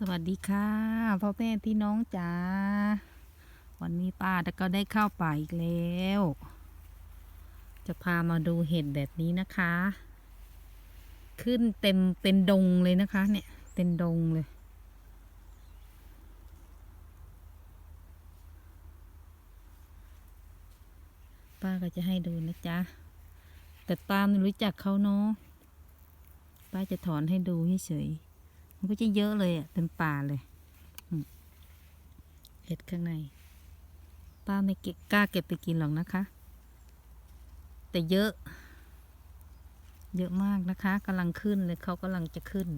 สวัสดีค่ะพ่อแม่พี่น้องจ๋าวันนี้ป้าก็ได้เข้าป่าอีกแล้ว จะพามาดูเห็ดแบบนี้นะคะ ขึ้นเต็มเป็นดงเลยนะคะ เนี่ยเป็นดงเลย ป้าก็จะให้ดูนะจ๊ะแต่ป้าไม่รู้จักเขาเนาะป้าจะถอนให้ดูเฉยๆ มันก็จะเยอะเลยอะเต็มป่าเลยอืมเห็ดข้างใน ป้าไม่เก็บกล้าเก็บไปกินหรอกนะคะ แต่เยอะ เยอะมากนะคะกำลังขึ้นเลยเขากำลังจะขึ้น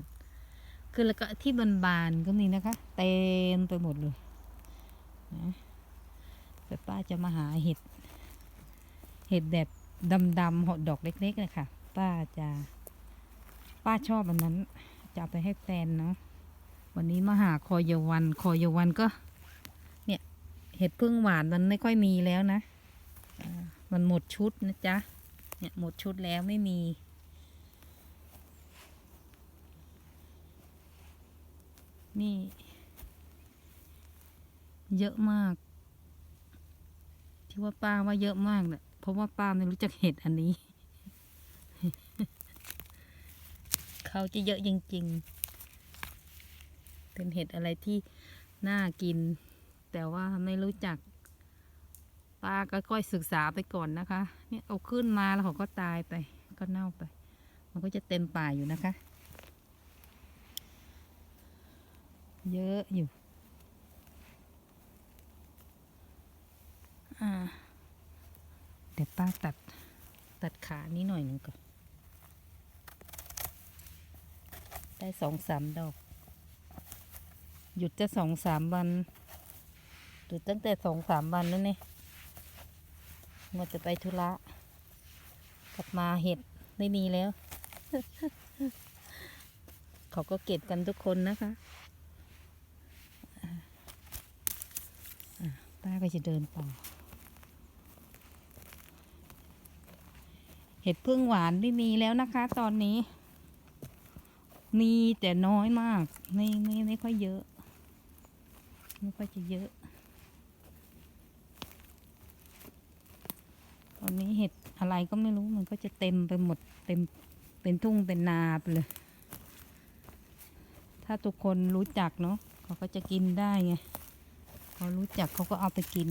ขึ้นแล้วก็ที่บานๆก็มีนะคะ เต็มไปหมดเลยนะแต่ป้าจะมาหาเห็ด เห็ดแบบดำๆหอดอกเล็กๆนะคะป้าจะ ป้าชอบอันนั้น จะไปให้แฟนเนาะวันนี้มาหาคอยวันคอยวันก็ เนี่ยเห็ดพึ่งหวานมันไม่ค่อยมีแล้วนะมันหมดชุดนะจ๊ะเนี่ยหมดชุดแล้วไม่มี นี่ เยอะมาก ที่ว่าป้าว่าเยอะมากเนี่ยเพราะว่าป้าไม่รู้จักเห็ดอันนี้ เขาจะเยอะจริง ๆ เป็นเห็ดอะไรที่น่ากิน แต่ว่าไม่รู้จักป้าก็ค่อยศึกษาไปก่อนนะคะ เนี่ยเอาขึ้นมาแล้วเขาก็ตายไป ก็เน่าไป มันก็จะเต็มป่าอยู่นะคะ เยอะอยู่ อ่า เดี๋ยวป้าตัดตัดขานี้หน่อยหนึ่งก่อน ได้สองสามดอก หยุดจะสองสามวัน หยุดตั้งแต่สองสามวันแล้วเนี่ยว่าจะไปธุระ กลับมาเห็ดไม่มีแล้ว เขาก็เก็บกันทุกคนนะคะอะอะป้าก็จะเดินต่อ เห็ดพึ่งหวานไม่มีแล้วนะคะตอนนี้ มีแต่น้อยมากไม่ไม่ไม่ค่อยเยอะ ไม่ค่อยจะเยอะ ตอนนี้เห็ดอะไรก็ไม่รู้มันก็จะเต็มไปหมดเต็มเป็นทุ่งเป็นนาไปเลย ถ้าทุกคนรู้จักเนาะเขาก็จะกินได้ไงพอรู้จักเขาก็เอาไปกิน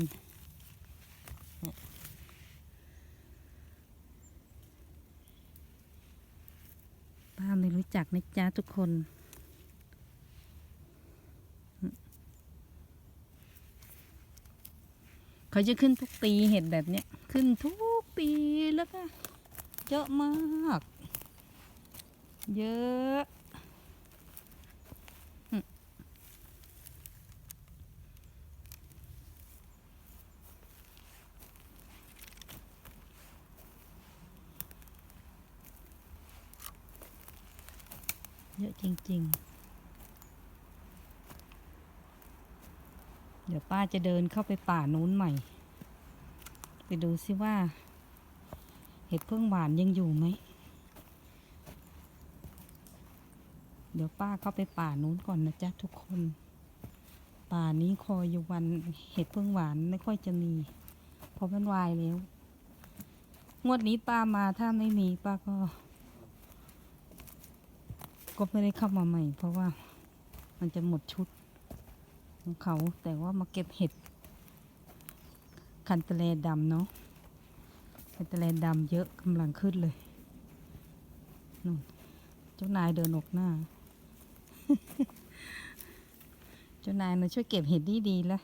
ป้าไม่รู้ จักนะจ๊ะทุกคน เขาจะขึ้นทุกปีเห็ดแบบเนี้ย ขึ้นทุกปีแล้วก็เยอะมาก เยอะ เยอะจริง ๆ เดี๋ยวป้าจะเดินเข้าไปป่านู้นใหม่ ไปดูซิว่า เห็ดเพิ่งหวานยังอยู่ไหม เดี๋ยวป้าเข้าไปป่านู้นก่อนนะจ๊ะทุกคน ป่านี้คอยอยู่วันเห็ดเพิ่งหวานไม่ค่อยจะมี เพราะมันวายแล้ว งวดนี้ป้ามาถ้าไม่มีป้าก็ ก็ไม่ได้เข้ามาใหม่ เพราะว่ามันจะหมดชุดของเขา แต่ว่ามาเก็บเห็ด คันตะเลดำเนาะคันตะเลดำเยอะกำลังขึ้นเลยนู่นเจ้านายเดินออกหน้า เจ้านายมาช่วยเก็บเห็ดดีดีแล้ว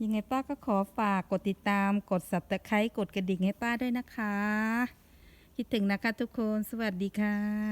ยังไงป้าก็ขอฝากกดติดตามกดสับตะไคร้กดกระดิ่งให้ป้าด้วยนะคะ คิดถึงนะคะทุกคน สวัสดีค่ะ